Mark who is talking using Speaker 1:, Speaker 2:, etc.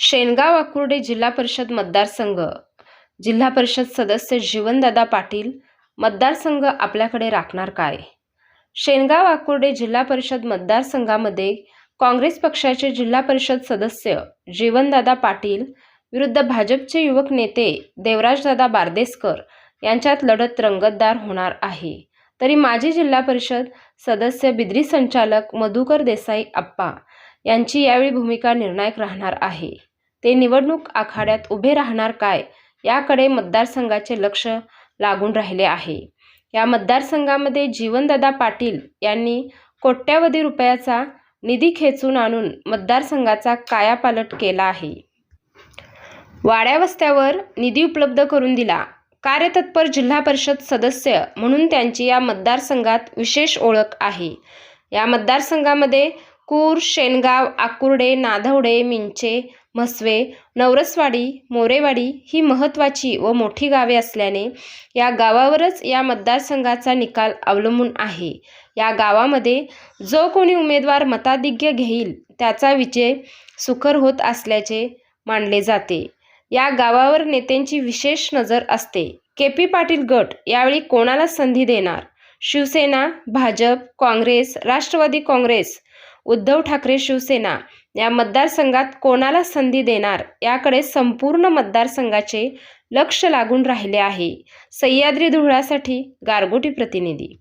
Speaker 1: शेनगाव आकुर्डे जिल्हा परिषद मतदारसंघ. जिल्हा परिषद सदस्य जीवनदादा पाटील मतदारसंघ आपल्याकडे राखणार काय? शेनगाव आकुर्डे जिल्हा परिषद मतदारसंघामध्ये काँग्रेस पक्षाचे जिल्हा परिषद सदस्य जीवनदादा पाटील विरुद्ध भाजपचे युवक नेते देवराजदादा बारदेसकर यांच्यात लढत रंगतदार होणार आहे. तरी माजी जिल्हा परिषद सदस्य बिद्री संचालक मधुकर देसाई आप्पा यांची यावेळी भूमिका निर्णायक राहणार आहे. ते निवडणूक आखाड्यात उभे राहणार काय याकडे मतदारसंघाचे लक्ष लागून राहिले आहे. या मतदारसंघामध्ये जीवनदादा पाटील यांनी कोट्यावधी रुपयाचा निधी खेचून आणून मतदारसंघाचा कायापालट केला आहे. वाड्या वस्त्यावर निधी उपलब्ध करून दिला. कार्यतत्पर जिल्हा परिषद सदस्य म्हणून त्यांची या मतदारसंघात विशेष ओळख आहे. या मतदारसंघामध्ये कूर शेनगाव आकुर्डे नाधवडे मिंचे म्हसवे नवरसवाडी मोरेवाडी ही महत्त्वाची व मोठी गावे असल्याने या गावावरच या मतदारसंघाचा निकाल अवलंबून आहे. या गावामध्ये जो कोणी उमेदवार मताधिक्य घेईल त्याचा विजय सुकर होत असल्याचे मानले जाते. या गावावर नेत्यांची विशेष नजर असते. के पी पाटील गट यावेळी कोणाला संधी देणार? शिवसेना भाजप काँग्रेस राष्ट्रवादी काँग्रेस उद्धव ठाकरे शिवसेना या मतदारसंघात कोणाला संधी देणार? याकडे संपूर्ण मतदारसंघाचे लक्ष लागून राहिले आहे. सह्याद्री धुळ्यासाठी गारगोटी प्रतिनिधी